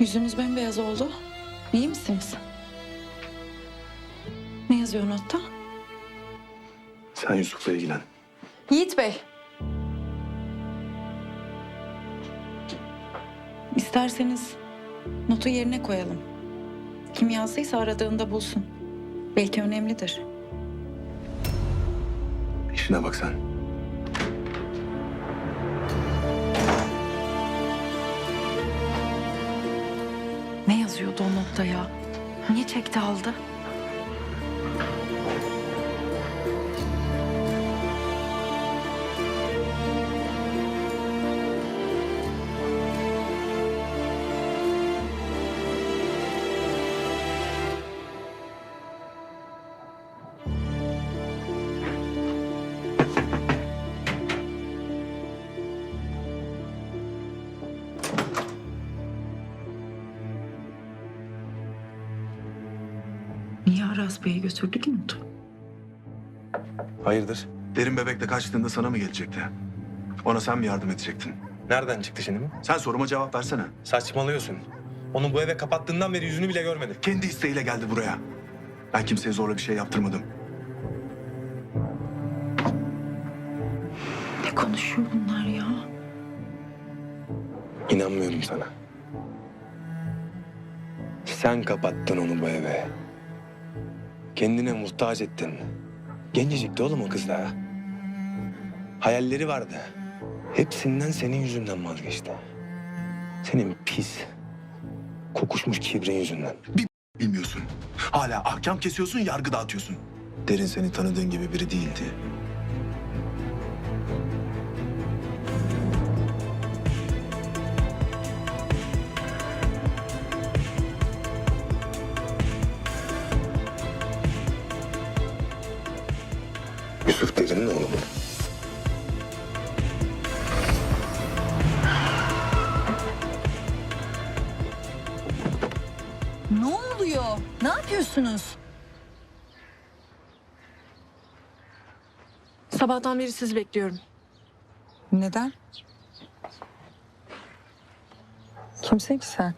Yüzünüz bembeyaz oldu. İyi misiniz? Ne yazıyor notta? Sen Yusuf'la ilgilen. Yiğit Bey. İsterseniz notu yerine koyalım. Kim yazdıysa aradığında bulsun. Belki önemlidir. İşine bak sen. Ne yazıyordu o notta ya? Niye çekti aldı? Aras Bey'e götürdü ki notu? Hayırdır? Derin bebekle kaçtığında sana mı gelecekti? Ona sen mi yardım edecektin? Nereden çıktı şimdi bu? Sen soruma cevap versene. Saçmalıyorsun. Onu bu eve kapattığından beri yüzünü bile görmedim. Kendi isteğiyle geldi buraya. Ben kimseye zorla bir şey yaptırmadım. Ne konuşuyor bunlar ya? İnanmıyorum sana. Sen kapattın onu bu eve. Kendine muhtaç ettin. Gencecikti oğlum o kız. Hayalleri vardı. Hepsinden senin yüzünden vazgeçti. Senin pis, kokuşmuş kibrin yüzünden. Bilmiyorsun. Hala ahkam kesiyorsun, yargı dağıtıyorsun. Derin seni tanıdığın gibi biri değildi. Ne yapıyorsunuz? Sabahtan beri sizi bekliyorum. Neden? Kimsin ki sen?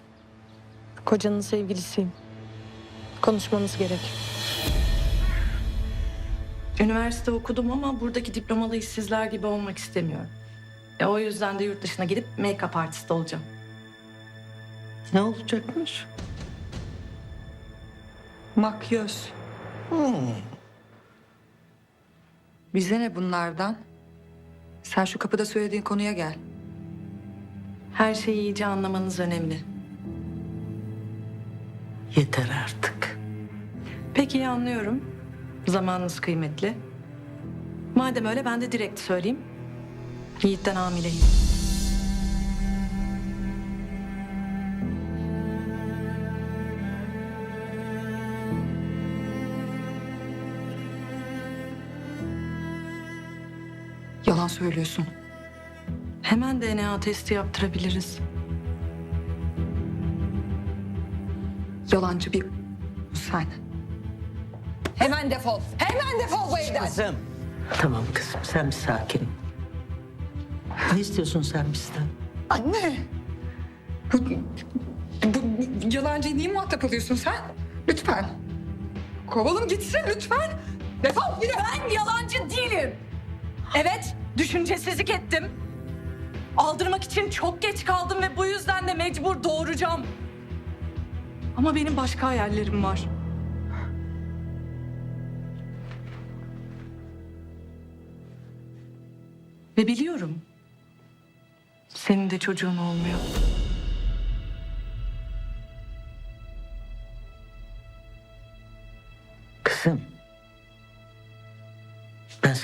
Kocanın sevgilisiyim. Konuşmamız gerek. Üniversite okudum ama buradaki diplomalı işsizler gibi olmak istemiyorum. E, o yüzden de yurt dışına gidip make-up artist olacağım. Ne olacakmış? Makyöz. Bize ne bunlardan? Sen şu kapıda söylediğin konuya gel. Her şeyi iyice anlamanız önemli. Yeter artık. Peki iyi anlıyorum. Zamanınız kıymetli. Madem öyle ben de direkt söyleyeyim. Yiğit'ten hamileyim. Yalan söylüyorsun. Hemen DNA testi yaptırabiliriz. Yalancı bir sen. Hemen defol. Hemen defol bu evden. Kızım. Tamam kızım sen bir sakin. Ne istiyorsun sen bizden? Anne. Bu, bu yalancıyı niye muhatap alıyorsun sen? Lütfen. Kovalım gitsin lütfen. Defol gidin. Ben yalancı değilim. Evet, düşüncesizlik ettim. Aldırmak için çok geç kaldım ve bu yüzden de mecbur doğuracağım. Ama benim başka hayallerim var. Ve biliyorum. Senin de çocuğun olmuyor.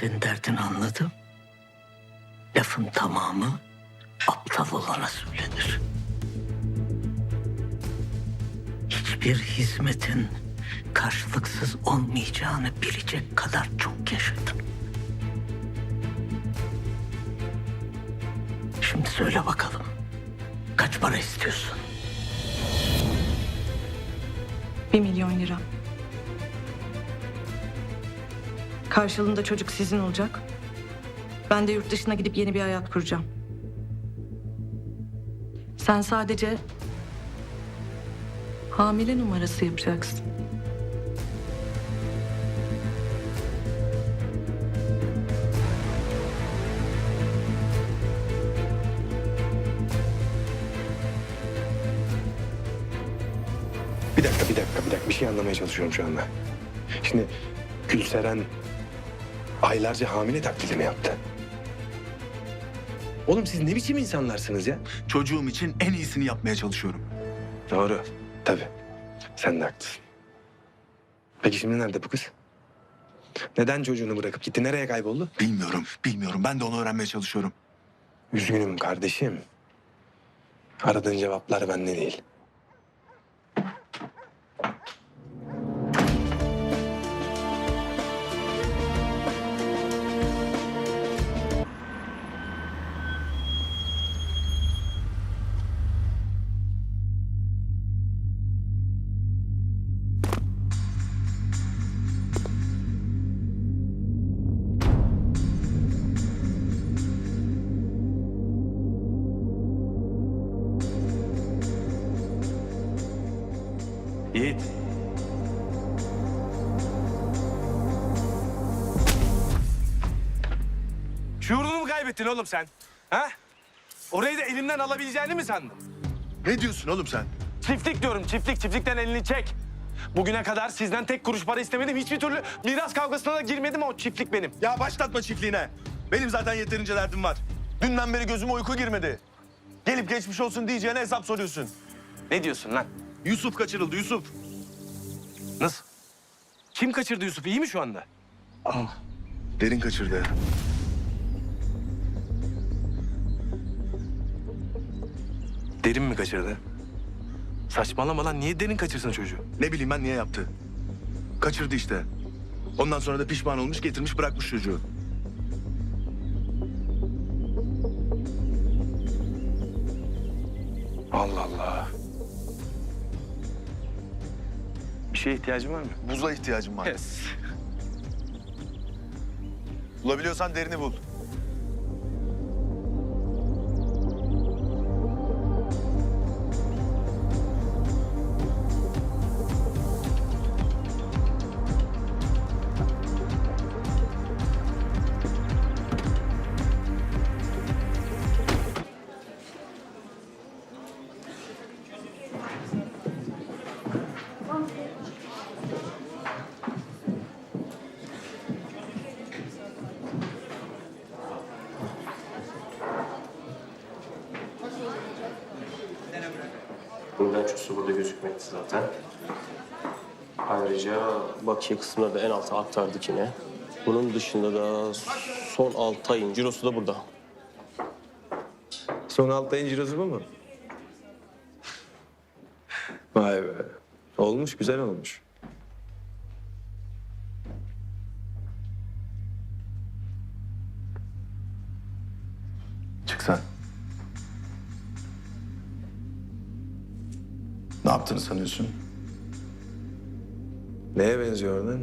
Senin derdini anladım. Lafın tamamı aptal olana söylenir. Hiçbir hizmetin karşılıksız olmayacağını bilecek kadar çok yaşadım. Şimdi söyle bakalım. Kaç para istiyorsun? Bir milyon lira. Karşılığında çocuk sizin olacak. Ben de yurt dışına gidip yeni bir hayat kuracağım. Sen sadece Hamile numarası yapacaksın. Bir dakika, bir dakika, bir dakika. Bir şey anlamaya çalışıyorum şu anda. Şimdi Gülseren aylarca hamile taklidi mi yaptı? Oğlum siz ne biçim insanlarsınız ya? Çocuğum için en iyisini yapmaya çalışıyorum. Doğru. Tabii. Sen de haklısın. Peki şimdi nerede bu kız? Neden çocuğunu bırakıp gitti? Nereye kayboldu? Bilmiyorum, bilmiyorum. Ben de onu öğrenmeye çalışıyorum. Üzgünüm kardeşim. Aradığın cevaplar bende değil. Şuurunu mu kaybettin oğlum sen? Ha? Orayı da elimden alabileceğini mi sandın? Ne diyorsun oğlum sen? Çiftlik diyorum çiftlik. Çiftlikten elini çek. Bugüne kadar sizden tek kuruş para istemedim. Hiçbir türlü miras kavgasına da girmedim. O çiftlik benim. Ya başlatma çiftliğine. Benim zaten yeterince derdim var. Dünden beri gözüme uyku girmedi. Gelip geçmiş olsun diyeceğine hesap soruyorsun. Ne diyorsun lan? Yusuf kaçırıldı Yusuf. Nasıl? Kim kaçırdı Yusuf'u? İyi mi şu anda? Derin kaçırdı. Derin mi kaçırdı? Saçmalama lan. Niye derin kaçırsın çocuğu? Ne bileyim ben niye yaptı. Kaçırdı işte. Ondan sonra da pişman olmuş getirmiş bırakmış çocuğu. Allah Allah. Bir şeye ihtiyacın var mı? Buza ihtiyacım var. Yes. Bulabiliyorsan derini bul. Bilançosu burada gözükmekte zaten. Ayrıca bakiye kısmına da en alta aktardık yine. Bunun dışında da son 6 ayın cirosu da burada. Son altı ayın cirosu bu mu? Vay be. Olmuş, güzel olmuş. Ne yaptığını sanıyorsun? Neye benziyor oradan?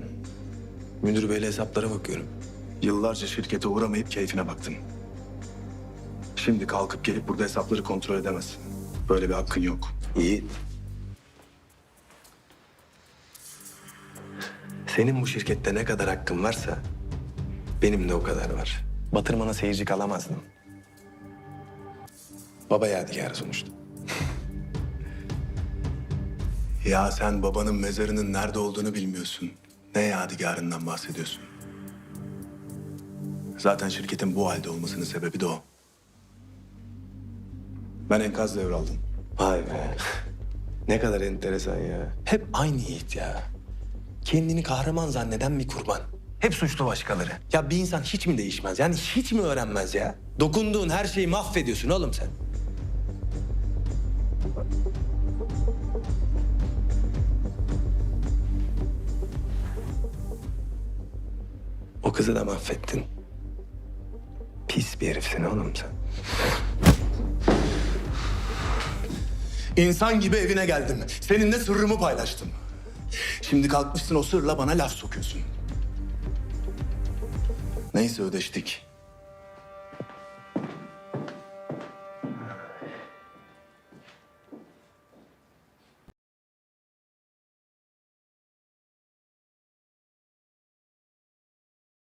Müdür beyle hesaplara bakıyorum. Yıllarca şirkete uğramayıp keyfine baktın. Şimdi kalkıp gelip burada hesapları kontrol edemezsin. Böyle bir hakkın yok. Yiğit. Senin bu şirkette ne kadar hakkın varsa benim de o kadar var. Batırmana seyirci kalamazdım. Baba yadigarı sonuçta. Ya sen babanın mezarının nerede olduğunu bilmiyorsun. Ne yadigarından bahsediyorsun? Zaten şirketin bu halde olmasının sebebi de o. Ben enkaz devraldım. Vay be. Ne kadar enteresan ya. Hep aynı Yiğit ya. Kendini kahraman zanneden bir kurban. Hep suçlu başkaları. Ya bir insan hiç mi değişmez? Yani hiç mi öğrenmez ya? Dokunduğun her şeyi mahvediyorsun oğlum sen. kızı da mahvettin. Pis bir herifsin oğlum sen. İnsan gibi evine geldim. Seninle sırrımı paylaştım. Şimdi kalkmışsın o sırla bana laf sokuyorsun. Neyse ödeştik.